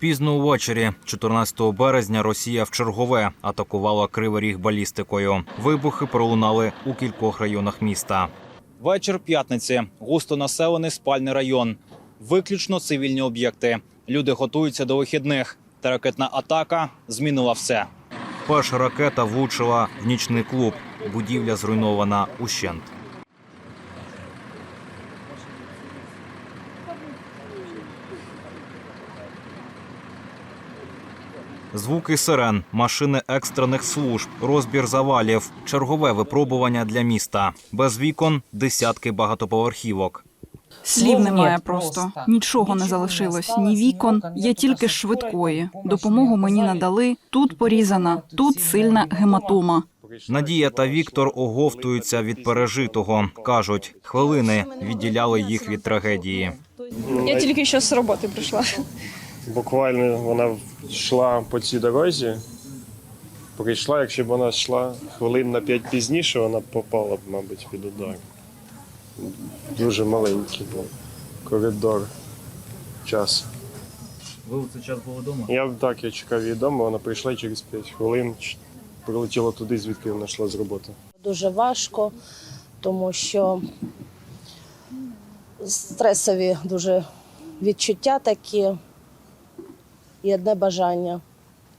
Пізно увечері, 14 березня, Росія в чергове атакувала Кривий Ріг балістикою. Вибухи пролунали у кількох районах міста. Вечір п'ятниці. Густо населений спальний район. Виключно цивільні об'єкти. Люди готуються до вихідних. Та ракетна атака змінила все. Перша ракета влучила в нічний клуб. Будівля зруйнована ущент. Звуки сирен, машини екстрених служб, розбір завалів, чергове випробування для міста. Без вікон десятки багатоповерхівок. Слів немає просто. Нічого не залишилось. Ні вікон, є тільки швидкої. Допомогу мені надали. Тут порізана, тут сильна гематома. Надія та Віктор оговтуються від пережитого. кажуть, хвилини відділяли їх від трагедії. Я тільки що з роботи прийшла. Буквально вона йшла по цій дорозі. Прийшла, якщо б вона йшла хвилин на п'ять пізніше, вона б попала б, мабуть, під удар. Дуже маленький був коридор часу. Ви у цей час були вдома? Я б так, я чекав її вдома, вона прийшла і через 5 хвилин прилетіла туди, звідки вона йшла з роботи. Дуже важко, тому що стресові дуже відчуття такі і одне бажання,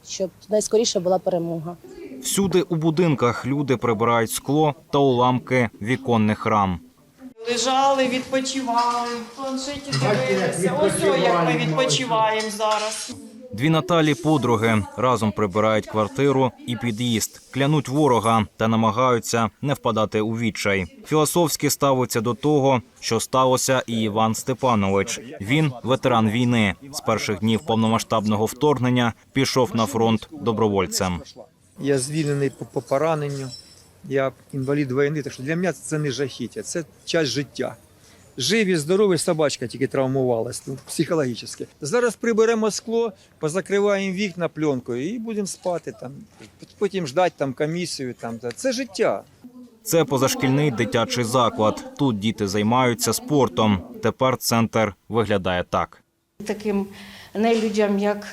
щоб найскоріше була перемога. Всюди у будинках люди прибирають скло та уламки віконних рам. Лежали, відпочивали, планшеті дивилися. Ось о, як ми відпочиваємо зараз. Дві Наталі подруги разом прибирають квартиру і під'їзд, клянуть ворога та намагаються не впадати у відчай. Філософськи ставиться до того, що сталося і Іван Степанович. Він ветеран війни. З перших днів повномасштабного вторгнення пішов на фронт добровольцем. Я звільнений по, по пораненню. Я інвалід війни, так що для мене це не жахіття, це часть життя. Живі, здорові собачка тільки травмувалась ну, психологічно. Зараз приберемо скло, позакриваємо вікна пленкою і будемо спати там. Потім ждати там комісію. Там це життя. Це позашкільний дитячий заклад. Тут діти займаються спортом. Тепер центр виглядає так. Таким нелюдям, як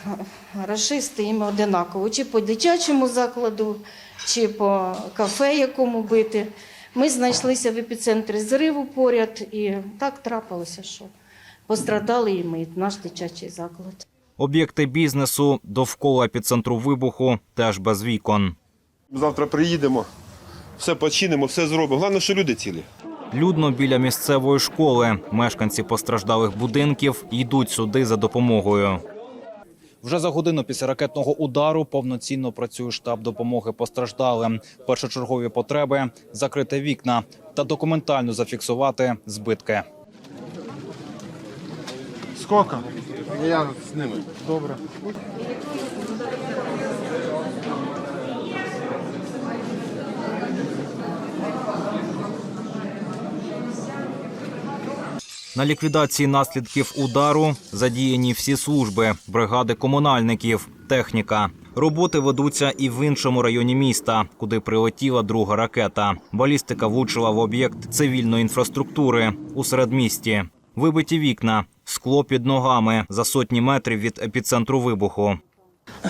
расисти, їм одинаково. Чи по дитячому закладу, чи по кафе, якому бити. Ми знайшлися в епіцентрі зриву поряд, і так трапилося, що пострадали і ми, наш дитячий заклад. Об'єкти бізнесу довкола епіцентру вибуху теж без вікон. Завтра приїдемо, все починимо, все зробимо. Головне, що люди цілі. Людно біля місцевої школи. Мешканці постраждалих будинків йдуть сюди за допомогою. Вже за годину після ракетного удару повноцінно працює штаб допомоги постраждалим. Першочергові потреби закрити вікна та документально зафіксувати збитки. Скільки? Я з ними. Добре. На ліквідації наслідків удару задіяні всі служби, бригади комунальників, техніка. Роботи ведуться і в іншому районі міста, куди прилетіла друга ракета. Балістика влучила в об'єкт цивільної інфраструктури у середмісті. Вибиті вікна, скло під ногами за сотні метрів від епіцентру вибуху.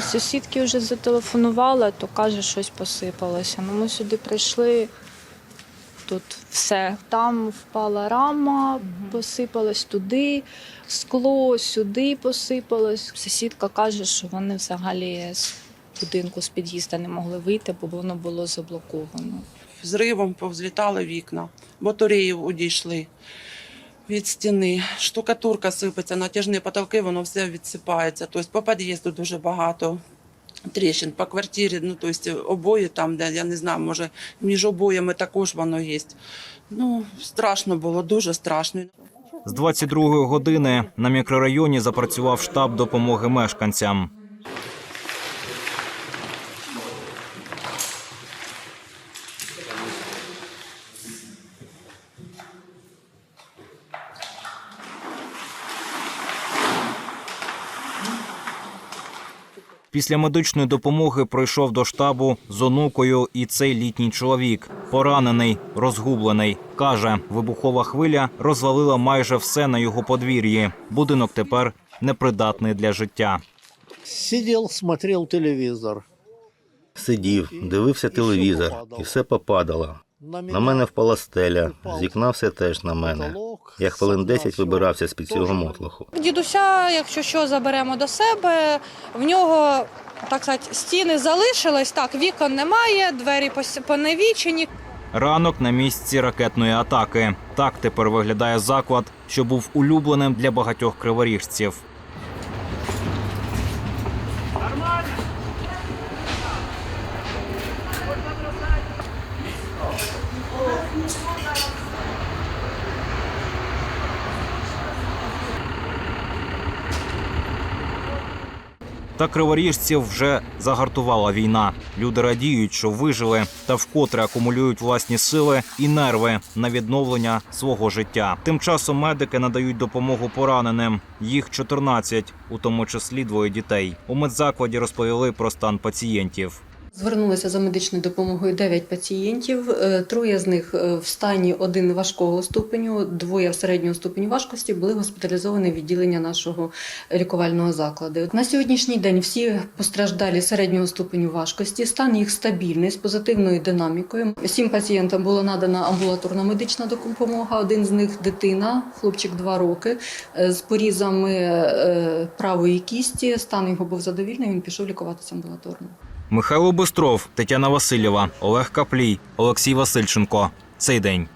Сусідки вже зателефонувала, то каже, щось посипалося. Ну, ми сюди прийшли. Тут все. Там впала рама, посипалось туди, скло сюди посипалось. Сусідка каже, що вони взагалі з будинку з під'їзду не могли вийти, бо воно було заблоковано. Зривом повзлітали вікна, батареї одійшли від стіни, штукатурка сипеться, натяжні потолки, воно все відсипається. Тобто по під'їзду дуже багато тріщин, по квартирі, ну тобто обої там, де я не знаю, може між обоями також воно є. Ну, страшно було, дуже страшно. З 22-ї години на мікрорайоні запрацював штаб допомоги мешканцям. Після медичної допомоги прийшов до штабу з онукою і цей літній чоловік. Поранений, розгублений. Каже, вибухова хвиля розвалила майже все на його подвір'ї. Будинок тепер непридатний для життя. Сидел, смотрел телевизор. Сидів, дивився телевізор, і все попадало. На мене впала стеля, з вікна все теж на мене. Я хвилин 10 вибирався з-під цього мотлоху. Дідуся, якщо що, заберемо до себе. В нього, так сказати, стіни залишились. Так, вікон немає, двері поневічені. Ранок на місці ракетної атаки. Так тепер виглядає заклад, що був улюбленим для багатьох криворіжців. Та криворіжців вже загартувала війна. Люди радіють, що вижили та вкотре акумулюють власні сили і нерви на відновлення свого життя. Тим часом медики надають допомогу пораненим. Їх 14, у тому числі двоє дітей. У медзакладі розповіли про стан пацієнтів. Звернулися за медичною допомогою 9 пацієнтів. Е, Троє з них е, в стані один важкого ступеню, двоє в середнього ступеню важкості були госпіталізовані в відділення нашого лікувального закладу. На сьогоднішній день всі постраждалі середнього ступеню важкості. Стан їх стабільний з позитивною динамікою. Сім пацієнтам була надана амбулаторна медична допомога. Один з них дитина, хлопчик 2 роки, е, з порізами правої кісті. Стан його був задовільний. Він пішов лікуватися амбулаторно. Михайло Бистров, Тетяна Васильєва, Олег Каплій, Олексій Васильченко. Цей день.